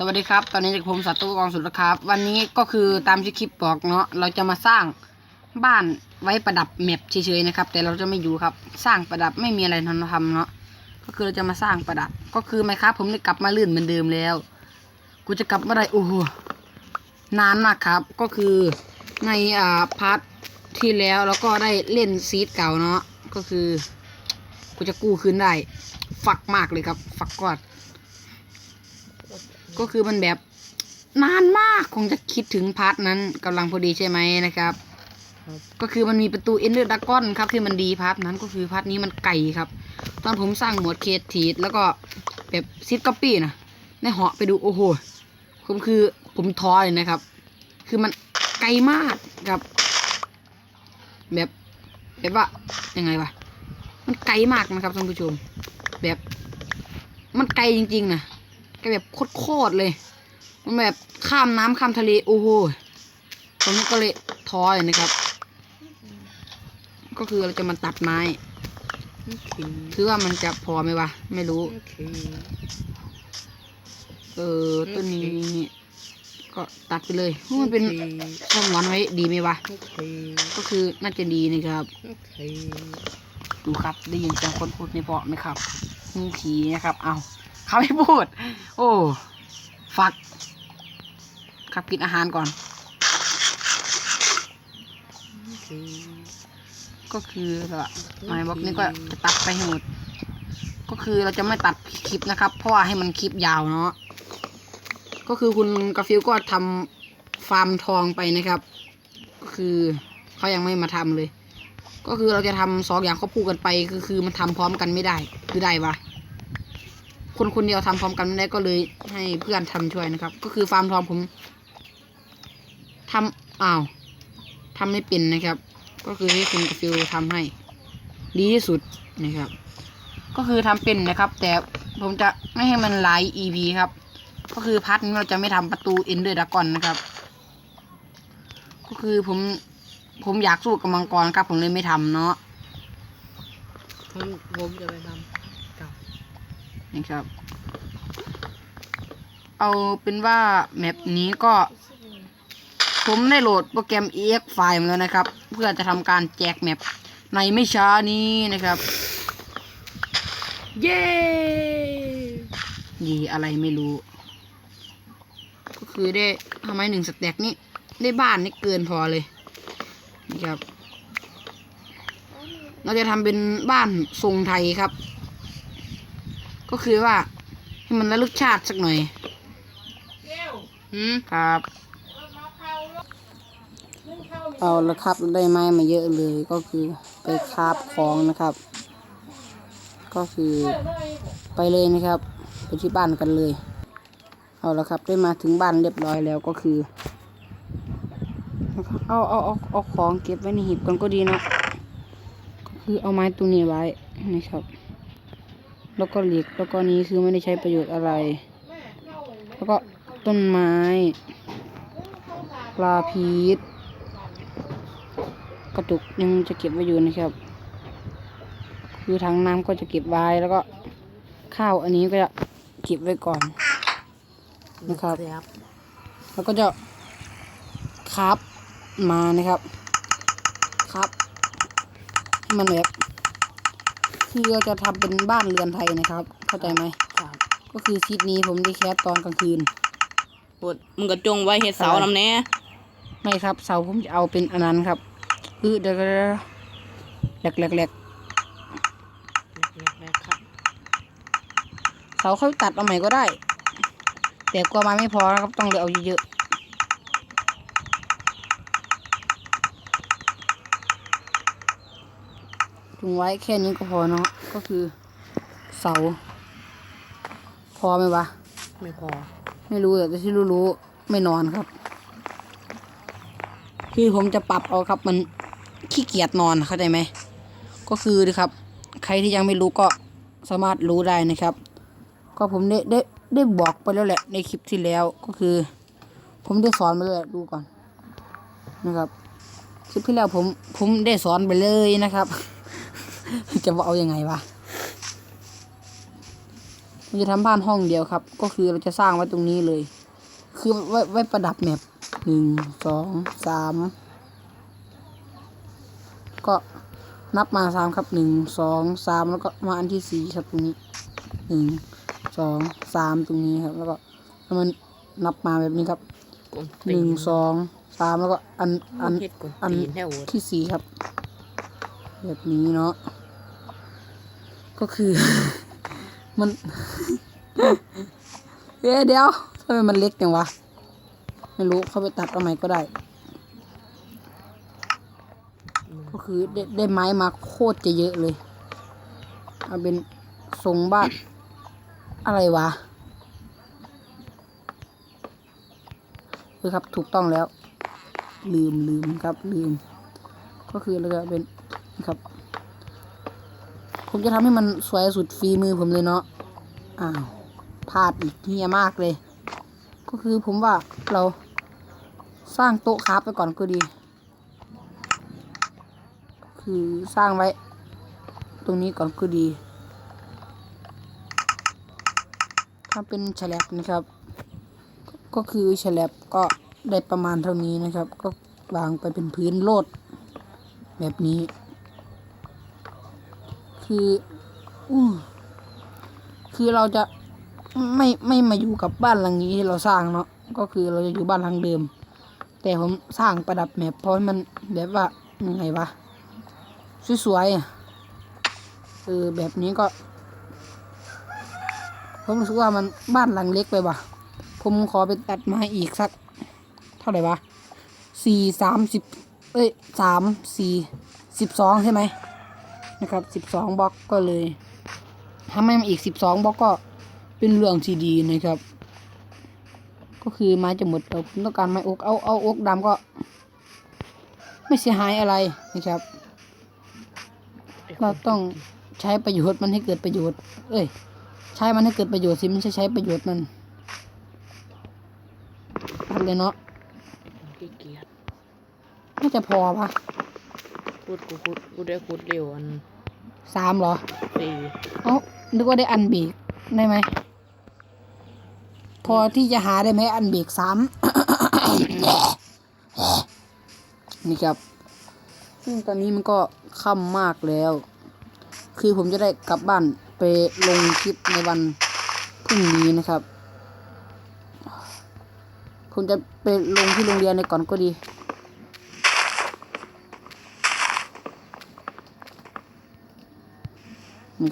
สวัสดีครับ ตอนนี้จากผมสัตว์ตู้กองสุดครับ วันนี้ก็คือตามที่คลิปบอกเนาะเราจะมาสร้างบ้านไว้ประดับแมปเฉยๆนะครับ แต่เราจะไม่อยู่ครับ สร้างประดับไม่มีอะไรทำเนาะก็คือเราจะมาสร้างประดับ ก็คือไหมครับ ผมได้กลับมาลื่นเหมือนเดิมแล้ว กูจะกลับเมื่อไหรโอ้โหนานมากครับ ก็คือในอ่าพาร์ทที่แล้วเราก็ได้เล่นซีดเก่าเนาะก็คือ กูจะกู้คืนได้ ฝักมากเลยครับ ฝักกอด ก็คือมันแบบนานมากคงจะคิดถึงพาร์ทนั้นกำลังพอดีใช่ไหมนะครับครับก็คือมันมีประตูเอ็นเดอร์ดากอนครับที่มันดีพาร์ทนั้นก็คือพาร์ทนี้มันไก่ครับ ตอนผมสร้างหมวดเคสทีดแล้วก็แบบซิดก๊อปปี้นะในเหาะไปดูโอ้โหผมคือผมท้อเลยนะครับ คือมันไกลมากครับ แบบแบบว่ายังไงวะมันไกลมากนะครับท่านผู้ชม แบบมันไกลจริงๆนะ ไกลแบบโคตรๆเลย มันแบบข้ามน้ำข้ามทะเลโอ้โหผมก็เลยท้อเลยนะครับ ก็คือเราจะมาตัดไม้โอเคคือว่ามันจะพอไหมวะ ไม่รู้โอเคเออต้นนี้ก็ตัดไปเลยมันเป็นความหวานไว้ดีไหมวะโอเคก็คือน่าจะดีนะครับโอเคดูครับได้ยินเสียงคนพูดในเปาะไหมครับงูผีนะครับ เอา เขาไม่พูด โอ้ฟัก ครับกินอาหารก่อน ก็คือแบบไม้บอกนี้ก็จะตัดไปให้หมด ก็คือเราจะไม่ตัดคลิปนะครับ เพราะว่าให้มันคลิปยาวเนาะ ก็คือคุณกาฟิลก็ทำฟาร์มทองไปนะครับ ก็คือเขายังไม่มาทำเลย ก็คือเราจะทำสองอย่างควบคู่กันไป คือคือมันทำพร้อมกันไม่ได้ คือได้ปะ คนคนเดียวทำพร้อมกันไม่ได้ก็เลยให้เพื่อนทำช่วยนะครับ ก็คือฟาร์มทองผมทำอ้าวทำไม่เป็นนะครับ ก็คือให้คุณกฟิลทำให้ ดีที่สุดนะครับ ก็คือทำเป็นนะครับ แต่ผมจะไม่ให้มันหลาย EP ครับ ก็คือพาร์ทเราจะไม่ทำประตูเอ็นเดอร์ดากอนนะครับ ก็คือผมผมอยากสู้กับมังกรครับ ผมเลยไม่ทำเนาะผมผมจะไปทำกับ นะครับ เอาเป็นว่าแมปนี้ก็ ผมได้โหลดโปรแกรม ex ไฟล์มาแล้วนะครับ เพื่อจะทำการแจกแมปในไม่ช้านี้นะครับ เย้ยีอะไรไม่รู้ ก็คือได้ทำไมหนึ่งสแต็กนี่ได้บ้านนี่เกินพอเลยนะครับ เราจะทำเป็นบ้านทรงไทยครับ ก็คือว่า ให้มันระลึกชาติสักหน่อยอืมครับ เอาละครับได้ไม้มาเยอะเลยก็คือไปคาบของนะครับ ก็คือไปเลยนะครับไปที่บ้านกันเลย เอาละครับได้มาถึงบ้านเรียบร้อยแล้วก็คือ เอาเอาเอาเอาของเก็บไว้ในหีบก่อนก็ดีเนาะก็คือเอาไม้ตัวนี้ไว้นะครับ แล้วก็เหล็กแล้วก็นี้คือไม่ได้ใช้ประโยชน์อะไร แล้วก็ต้นไม้ปลาพีชกระตุกยังจะเก็บไว้อยู่นะครับ คือทางน้ำก็จะเก็บไว้แล้วก็ข้าวอันนี้ก็จะเก็บไว้ก่อนนะครับครับแล้วก็จะครับมานะครับ ครับให้มันแบบ คือเราจะทำเป็นบ้านเรือนไทยนะครับ เข้าใจไหมครับ ก็คือคลิปนี้ผมได้แคสตอนกลางคืนปวดมึงก็จงไว้เห็ดเสาอะไรนำแน่ไม่ครับเสาผมจะเอาเป็นอันนั้นครับคือเดี๋ยวๆแหลกแหลกแหลกแรกๆครับเสาค่อยตัดเอาใหม่ก็ได้ แต่กลัวไมาไม่พอนะครับต้องเลยเอาเยอะๆ ถึงไว้แค่นี้ก็พอเนาะก็คือเสา พอไหมวะ ไม่พอ ไม่รู้แต่ที่รู้ๆไม่นอนครับ คือผมจะปรับเอาครับ มันขี้เกียจนอนเข้าใจไหมก็คือนะครับ ใครที่ยังไม่รู้ก็สามารถรู้ได้นะครับ ก็ผมได้ได้ได้บอกไปแล้วแหละในคลิปที่แล้วก็คือ ผมได้สอนไปเลยดูก่อนนะครับคลิปที่แล้วผมผมได้สอนไปเลยนะครับ จะว่าเอาอยัางไงวะเราจะทำบ้านห้องเดียวครับ ก็คือเราจะสร้างไว้ตรงนี้เลย คือไว้ไว้ประดับแมปหนึ่งสองสามก็นับมาสามครับหนึ่งสองสามแล้วก็มาอันที่สี่ครับตรงนี้หนึ่งสองสามตรงนี้ครับ แล้วก็แล้วมันนับมาแบบนี้ครับกลหนึ่งสองสามแล้วก็อันอันเฮ็ดกลอันตีนแท้โว้ยที่สี่ครับ แบบนี้เนาะก็คือ มันเอ๊ะเดี๋ยวทำไมมันเล็กจังวะ ไม่รู้เข้าไปตัดเอาใหมก็ได้ ก็คือได้ได้ไม้มาโคตรจะเยอะเลยเอาเป็นทรงบ้านอะไรวะเออครับถูกต้องแล้ว ลืมลืมครับลืม ก็คือเราจะเป็น นะครับ ผมจะทำให้มันสวยสุดฝีมือผมเลยเนาะอ้าวพลาดอีกเฮียมากเลย ก็คือผมว่าเราสร้างโต๊ะคราฟไปก่อนก็ดี คือสร้างไว้ ตรงนี้ก่อนก็ดีถ้าเป็นแฉลบนะครับ ก็คือแฉลบก็ได้ประมาณเท่านี้นะครับ ก็วางไปเป็นพื้นโลดแบบนี้ คืออู้คือเราจะไม่ไม่มาอยู่กับบ้านหลังนี้ที่เราสร้างเนาะก็คือเราจะอยู่บ้านหลังเดิม แต่ผมสร้างประดับแมพเพราะมันแบบว่ายังไงวะสวยๆอะเออแบบนี้ก็ ผมรู้สึกว่ามันบ้านหลังเล็กไปว่ะ ผมขอไปตัดไม้อีกสัก เท่าไหร่วะสี่สามสิบเอ้ยสามสี่สิบสองใช่ไหม นะครับสิบสองบล็อกก็เลยทำให้มันอีกสิบสองบล็อกก็เป็นเรื่องที่ดีนะครับ ก็คือไม้จะหมดเราผมต้องการไม้อกเอาเอาอกดำก็ ไม่เสียหายอะไรนะครับ เราต้องใช้ประโยชน์มันให้เกิดประโยชน์ เอ้ย ใช้มันให้เกิดประโยชน์สิไม่ใช่ใช้ประโยชน์มันตัดเลยเนาะขี้เกียจน่าจะพอปะ พูดกูพูดกูได้พูดเร็วอันสามเหรอสี่เอ้านึกว่าได้อันเบรกได้ไหม พอที่จะหาได้ไหมอันเบรกสาม นี่ครับ ซึ่งตอนนี้มันก็ค่ำมากแล้ว คือผมจะได้กลับบ้านไปลงคลิปในวันพรุ่งนี้นะครับ ผมจะไปลงที่โรงเรียนในก่อนก็ดี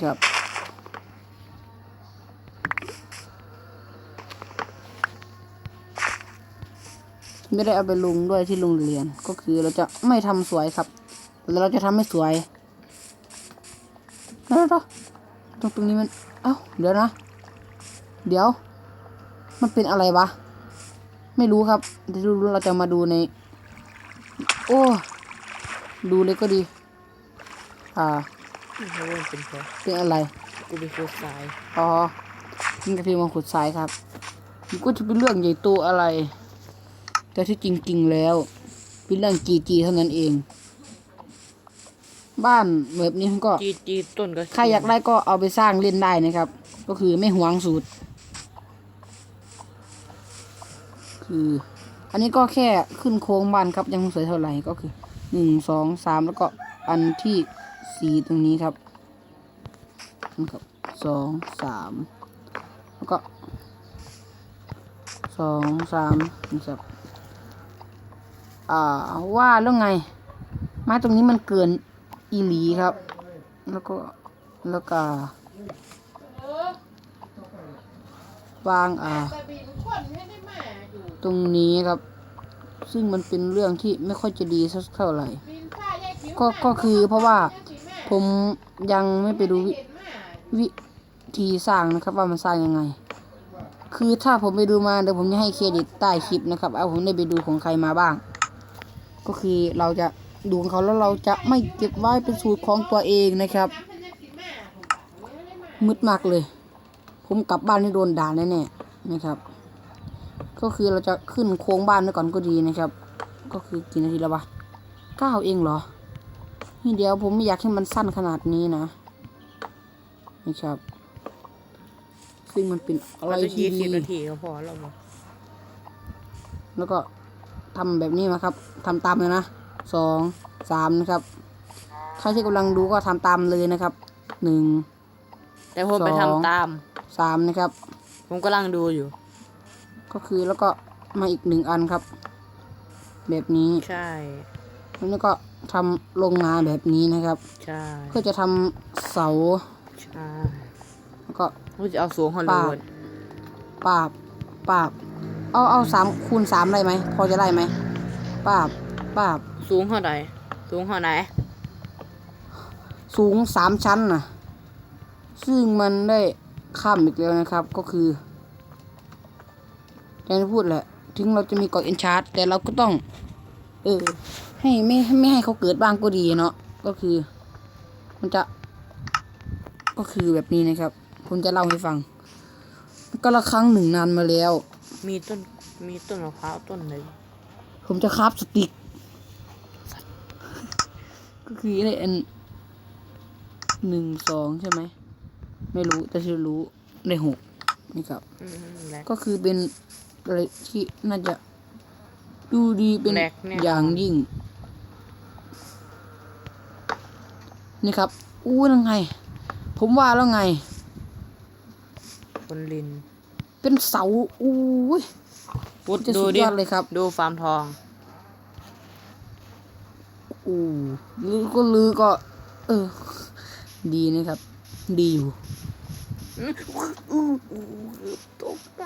ครับ ไม่ได้เอาไปลงด้วยที่โรงเรียน ก็คือเราจะไม่ทำสวยครับแต่เราจะทำให้สวยเดี๋ยวตรงตรงนี้มันเอ้าเดี๋ยวนะ เดี๋ยว มันเป็นอะไรวะ ไม่รู้ครับเดี๋ยวดูเราจะมาดูใน โอ้ ดูเลยก็ดี อ่า เพราะว่าเป็นเพราะเป็นอะไร กูไปขุดทรายอ๋อกินกาแฟมาขุดทรายครับ มันก็จะเป็นเรื่องใหญ่โตอะไร แต่ที่จริงๆแล้ว เป็นเรื่องจีจีเท่านั้นเอง บ้านแบบนี้ก็ จีจีต้นก็ใครอยากได้ก็เอาไปสร้างเล่นได้นะครับ ก็คือไม่หวงสูตร คือ อันนี้ก็แค่ขึ้นโค้งบ้านครับยังไม่สวยเท่าไหร่ก็คือหนึ่งสองสามแล้วก็อันที่ สีตรงนี้ครับนะครับสองสามแล้วก็สองสามนะครับอ่าว่าแล้วไง ไม้ตรงนี้มันเกินอีหลีครับ แล้วก็แล้วก็วางอ่า ตรงนี้ครับ ซึ่งมันเป็นเรื่องที่ไม่ค่อยจะดีสักเท่าไหร่ ก็ก็คือเพราะว่า ผมยังไม่ไปดูวิวธีสร้างนะครับว่ามันสร้างยังไง คือถ้าผมไปดูมาเดี๋ยวผมจะให้เครดิตใต้คลิปนะครับเอาผมได้ไปดูของใครมาบ้าง ก็คือเราจะดูของเขาแล้วเราจะไม่เก็บไว้เป็นสูตรของตัวเองนะครับมืดมากเลย ผมกลับบ้านนี่โดนด่าแน่ๆนะครับ ก็คือเราจะขึ้นโค้งบ้านไว้ก่อนก็ดีนะครับ ก็คือกี่นาทีแล้ววะเก้าเองเหรอ นี่เดี๋ยวผมไม่อยากให้มันสั้นขนาดนี้นะ นี่ครับสซึ่งมันเป็นอะไรเราจะที่ยี่สิบดีนาทีก็พอแล้วมั้งแล้วก็ทำแบบนี้มาครับทำตามเลยนะสองสามนะครับใครที่กำลังดูก็ทำตามเลยนะครับหนึ่งแต่ผมไปสทำองตามสามนะครับ ผมกำลังดูอยู่ ก็คือแล้วก็มาอีกหนึ่งอันครับ แบบนี้ใช่แล้วก็ ทำลงมาแบบนี้นะครับ ใช่เพื่อจะทำเสาใช่แล้วก็ผมจะเอาสูงฮอลลีวูดปาบปาบเอาเอาสามคูณสามได้ไหมพอจะได้ไหมปาบปาบสูงเท่าไหร่สูงเท่าไหนสูงสามชั้นนะซึ่งมันได้ข้ามอีกแล้วนะครับ ก็คืออย่างที่พูดแหละ ถึงเราจะมีเกาะเอนชาร์ตแต่เราก็ต้อง เออ ให้ไม่ไม่ให้เขาเกิดบ้างก็ดีเนาะก็คือมันจะ ก็คือแบบนี้นะครับ ผมจะเล่าให้ฟัง ก็ละครั้งหนึ่งนานมาแล้ว มีต้นมีต้นมะพร้าวต้นหนึ่งผมจะคราฟสติก ก็คือได้อันหนึ่งสองใช่ไหมไม่รู้แต่ที่รู้ได้หกนี่ครับอืมแหละก็คือเป็นอะไรที่น่าจะดูดีเป็นแหลกเนี่ยอย่างยิ่ง นี่ครับ อู้ยังไง ผมว่าแล้วไง คนลิน เป็นเสา อู้ยพุดจะดูสุดดิยอดเลยครับ ดูฟาร์มทอง อู้ลือก็ลือก็ เออ ดีนะครับ ดีอยู่ ตกใจ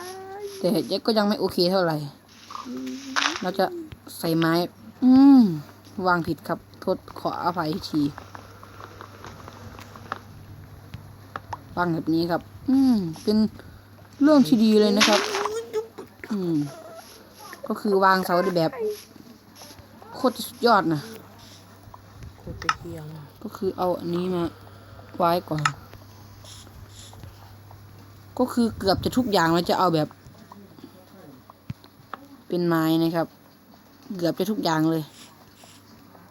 แต่เจ๊ก็ยังไม่โอเคเท่าไหร่ เราจะใส่ไม้ อืม วางผิดครับ โทษขออภัยที วางแบบนี้ครับ อืมเป็นเรื่องที่ดีเลยนะครับ อืม ก็คือวางเสาได้แบบ โคตรสุดยอดนะโคตรเที่ยงก็คือเอาอันนี้มาไว้ก่อน ก็คือเกือบจะทุกอย่างเราจะเอาแบบ เป็นไม้นะครับ เกือบจะทุกอย่างเลย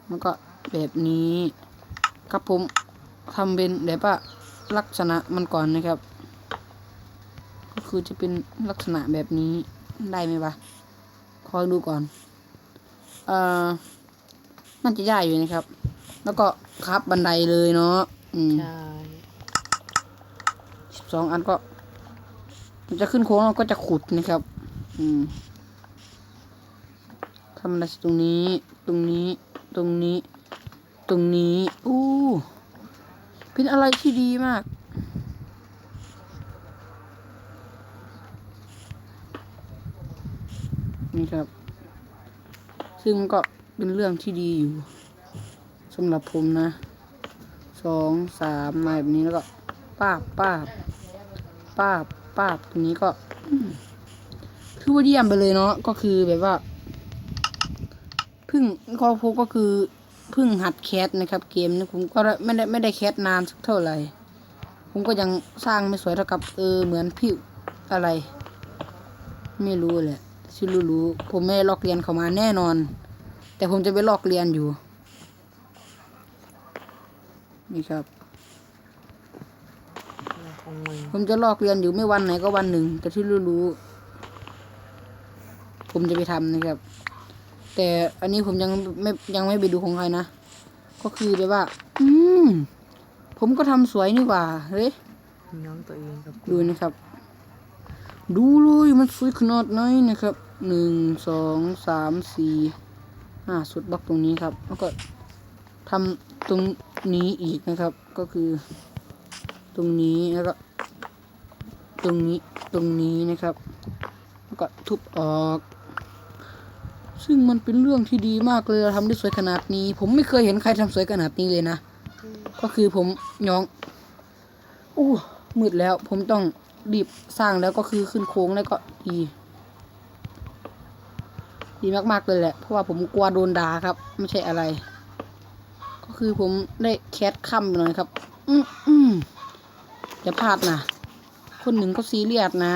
แล้วก็แบบนี้ ครับผมทำเป็นแบบว่า ลักษณะมันก่อนนะครับ ก็คือจะเป็นลักษณะแบบนี้ได้ไหมวะคอยดูก่อนเอ่อน่าจะได้อยู่นะครับ แล้วก็ครับบันไดเลยเนาะอืมใช่สิบสองอันก็ มันจะขึ้นโค้งเราก็จะขุดนะครับ อืมทำอะไรตรงนี้ ตรงนี้ ตรงนี้ ตรงนี้ อู้ เป็นอะไรที่ดีมาก นี่ครับ ซึ่งก็เป็นเรื่องที่ดีอยู่สำหรับผมนะสองสามมาแบบนี้แล้วก็ป้าบป้าบป้าบป้าบตรงนี้ก็คือว่าเยี่ยมไปเลยเนาะก็คือแบบว่าพึ่งข้อพบก็คือ เพึ่งหัดแคสนะครับ เกมนี้ผมก็ไม่ได้ไม่ได้แคสนานสักเท่าไหร่ ผมก็ยังสร้างไม่สวยเท่ากับเออเหมือนพี่อะไร ไม่รู้แหละที่รู้รู้ๆผมไม่ลอกเรียนเขามาแน่นอน แต่ผมจะไปลอกเรียนอยู่ นี่ครับผมจะลอกเรียนอยู่ไม่วันไหนก็วันหนึ่ง แต่ที่รู้ๆผมจะไปทำนะครับ แต่อันนี้ผมยังไม่ยังไม่ไปดูของใครนะ ก็คือแบบว่า อืม ผมก็ทำสวยนี่หว่าเฮ้ยน้องตัวเองครับดูนะครับ ดูเลยมันสวยขนาดไหนนะครับหนึ่งสองสามสี่ห้าสุดบล็อกตรงนี้ครับ แล้วก็ทำตรงนี้อีกนะครับ ก็คือ ตรงนี้แล้วก็ตรงนี้ตรงนี้นะครับ แล้วก็ทุบออก ซึ่งมันเป็นเรื่องที่ดีมากเลยเราทำได้สวยขนาดนี้ ผมไม่เคยเห็นใครทำสวยขนาดนี้เลยนะ ก็คือผมย้องอู้มืดแล้ว ผมต้องรีบสร้างแล้วก็คือขึ้นโค้งแล้วก็ดี ดีมากๆเลยแหละ เพราะว่าผมกลัวโดนด่าครับ ไม่ใช่อะไร ก็คือผมได้แคสค่ำไปหน่อยครับ อืมอืมอย่าพลาดนะ คนหนึ่งก็ซีเรียสนะ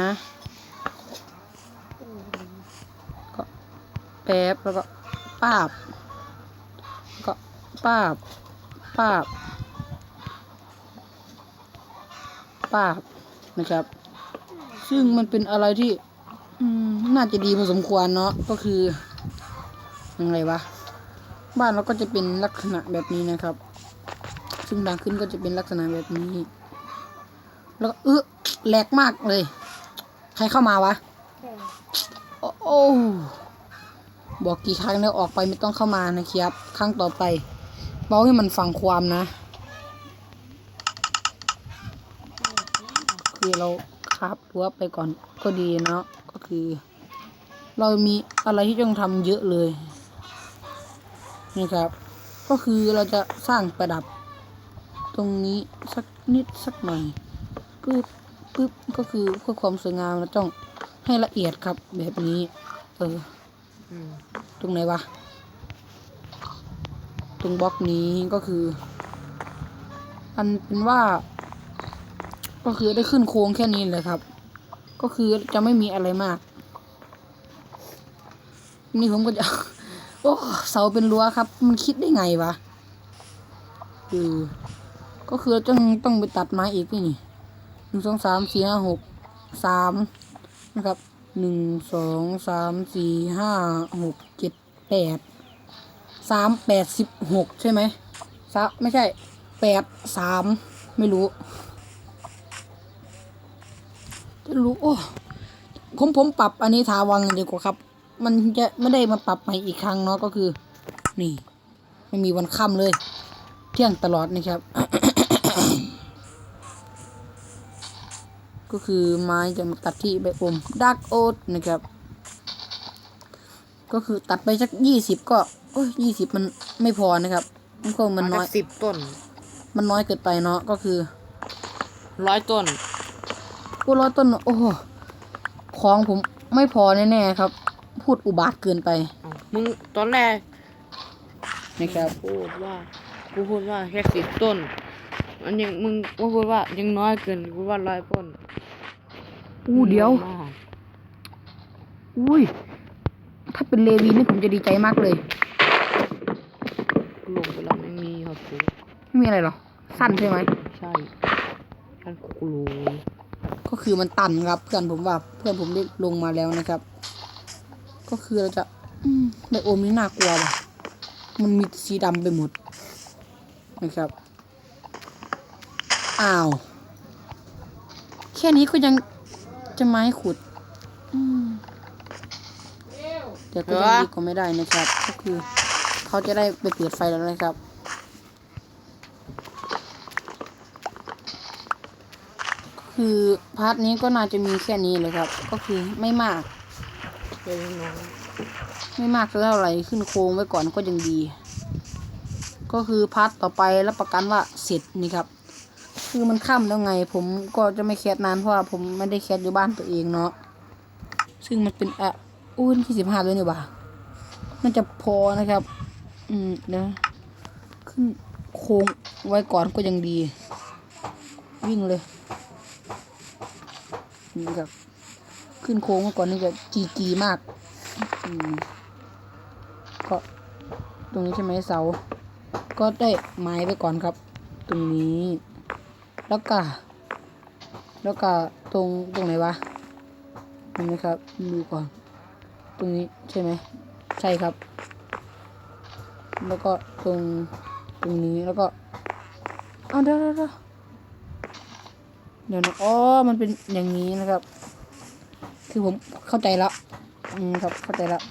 แป๊บแล้วก็ป้าบแล้วก็ป้าบป้าบป้าบนะครับ ซึ่งมันเป็นอะไรที่อืมน่าจะดีพอสมควรเนาะก็คือยังไงวะบ้านเราก็จะเป็นลักษณะแบบนี้นะครับ ซึ่งดังขึ้นก็จะเป็นลักษณะแบบนี้ แล้วก็เออแหลกมากเลย ใครเข้ามาวะ โอ้โอ้ บอกกี่ครั้งแล้วออกไปไม่ต้องเข้ามานะครับ ครั้งต่อไปเบาให้มันฟังความนะ คือเราคาบรั้วไปก่อนก็ดีเนาะก็คือ เรามีอะไรที่ต้องทำเยอะเลยนะครับ ก็คือเราจะสร้างประดับ ตรงนี้สักนิดสักหน่อยปึ๊บปึ๊บก็คือเพื่อความสวยงามเราต้องให้ละเอียดครับแบบนี้ เออ ตรงไหนวะ ตรงบล็อกนี้ก็คือ อันเป็นว่า ก็คือได้ขึ้นโค้งแค่นี้เลยครับ ก็คือจะไม่มีอะไรมาก นี่ผมก็จะ โอ้เสาเป็นรั้วครับ มันคิดได้ไงวะเออก็คือต้องต้องไปตัดไม้อีกนี่นี่หนึ่งสองสามสี่ห้าหกสามนะครับ หนึ่งสองสามสี่ห้าหกเจ็ดแปดสามแปดสิบหกใช่ไหมสามไม่ใช่แปดสามไม่รู้จะรู้โอ้ผมผมปรับอันนี้ทาวังดีกว่าครับ มันจะไม่ได้มาปรับใหม่อีกครั้งเนาะก็คือ นี่ ไม่มีวันค่ำเลย เที่ยงตลอดนะครับ ก็คือไม้จะมาตัดที่ใบอมดักโอ๊ตนะครับ ก็คือตัดไปสักยี่สิบก็โอ้ยยี่สิบมันไม่พอนะครับมันก็มันน้อยสิบต้น มันน้อยเกินไปเนาะก็คือร้อยต้นกูร้อยต้นโอ้โหของผมไม่พอแน่ๆครับ พูดอุบาทเกินไปอ้าวมึงตอนแรกนะครับพูดว่ากูพูดว่าแค่สิบต้นมันยังมึงกูพูดว่ายังน้อยเกินกูว่าร้อยต้น อู้เดียวมากอุ้ย ถ้าเป็นเลวีนี่ผมจะดีใจมากเลยกูลงไปแล้วไม่มีครับกูไม่มีอะไรหรอ สั้นใช่ไหม ใช่ท่านกูรู้ก็คือมันตันครับ เพื่อนผมว่า เพื่อนผมได้ลงมาแล้วนะครับ ก็คือเราจะอืมไบโอมนี่น่ากลัวว่ะ มันมีสีดำไปหมด นะครับ อ้าว แค่นี้ก็ยัง จะไม้ขุดอืมแต่ก็ยังดีกว่าไม่ได้นะครับ ก็คือเขาจะได้ไปเปิดไฟแล้วนะครับ คือพาร์ทนี้ก็น่าจะมีแค่นี้เลยครับ ก็คือไม่มากเป็นน้องไม่มากเท่าไหร่ขึ้นโครงไว้ก่อนก็ยังดี ก็คือพาร์ทต่อไปรับประกันว่าเสร็จนี่ครับ คือมันค่ำแล้วไง ผมก็จะไม่แคสนานเพราะว่าผมไม่ได้แคสอยู่บ้านตัวเองเนาะซึ่งมันเป็นอะอุ้ยที่สิบห้าเลยเนี่ยบ่ามันจะพอนะครับ อืมเดี๋ยวขึ้นโครงไว้ก่อนก็ยังดี วิ่งเลยนี่ครับขึ้นโค้งก่อนนี่จะจีจีมากอืมก็ตรงนี้ใช่ไหมเสา ก็ได้ไม้ไปก่อนครับ ตรงนี้ แล้วก็ แล้วก็ตรงตรงไหนวะเห็นไหมครับดูก่อน ตรงนี้ใช่ไหมใช่ครับ แล้วก็ตรงตรงนี้แล้วก็อ้าวเดี๋ยวเดี๋ยวเดี๋ยวนะอ๋อมันเป็นอย่างนี้นะครับ คือผมเข้าใจแล้วอืมครับเข้าใจแล้ว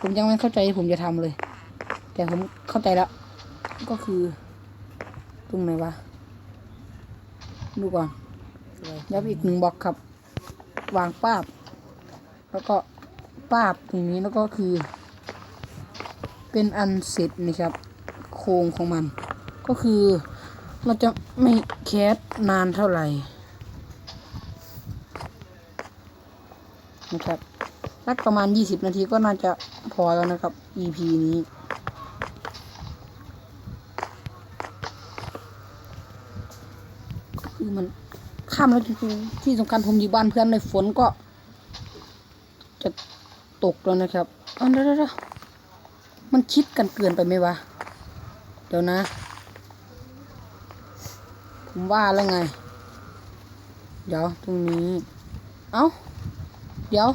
ผมยังไม่เข้าใจผมจะทำเลย แต่ผมเข้าใจแล้วก็คือตรงไหนวะ ดูก่อนเลยยับอีกหนึ่งบล็อกครับ วางป้าบ แล้วก็ป้าบตรงนี้แล้วก็คือ เป็นอันเสร็จนี่ครับ โครงของมัน ก็คือเราจะไม่แคสนานเท่าไหร่นะครับสักประมาณ 20 นาทีก็น่าจะพอแล้วนะครับ EP นี้ คือมัน ข้ามแล้วจริงๆที่สำคัญผมอยู่บ้านเพื่อนเลยฝนก็ จะตกแล้วนะครับอันเดี๋ยวๆๆมันคิดกันเกินไปไหมวะ เดี๋ยวนะ ผมว่าแล้วไง เดี๋ยวตรงนี้ เอ้า เดี๋ยว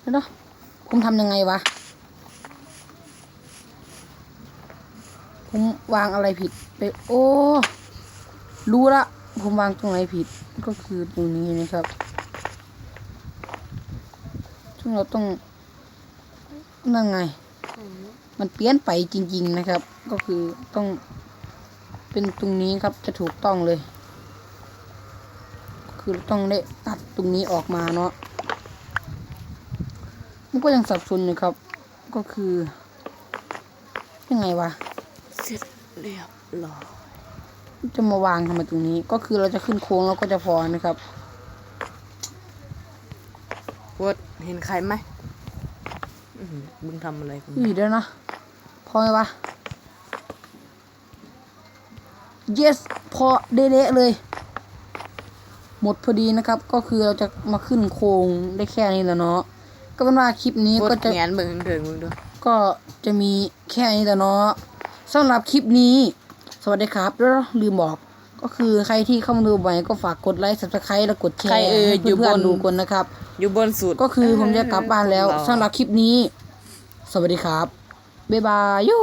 เดี๋ยวนะผมทำยังไงวะ ผมวางอะไรผิดไป โอ้ รู้ละ ผมวางตรงไหนผิดก็คือตรงนี้นะครับ ซึ่งเราต้องนั่นไง มันเปลี่ยนไปจริง ๆนะครับ ก็คือต้องเป็นตรงนี้ครับจะถูกต้องเลย คือต้องได้ตัดตรงนี้ออกมาเนาะมันก็ยังสับสนอยู่ครับ ก็คือยังไงวะเสร็จเรียบร้อย จะมาวางทำไมตรงนี้ ก็คือเราจะขึ้นโค้งแล้วก็จะพอนะครับวดเห็นใครไหมอื้อหือมึงทำอะไรกันอุ้ยเดี๋ยวนะพอไหมวะ yes พอเดะๆเลย หมดพอดีนะครับ ก็คือเราจะมาขึ้นโครงได้แค่นี้แล้วเนาะ ก็เป็นว่าคลิปนี้วก็ดจะแงนเบิ่งเถิงมึงดูก็จะมีแค่นี้แต่เนาะสำหรับคลิปนี้ สวัสดีครับแล้วลืมบอก ก็คือใครที่เข้ามาดูใหม่ก็ฝากกดไลค์ subscribe และกดแชใครร์เอ่ยให้อยู่บเพื่อนนๆดูกันนะครับ อยู่บนสุด ก็คือผมจะกลับบ้านแล้วเราสำหรับคลิปนี้ สวัสดีครับ บ๊ายบายยู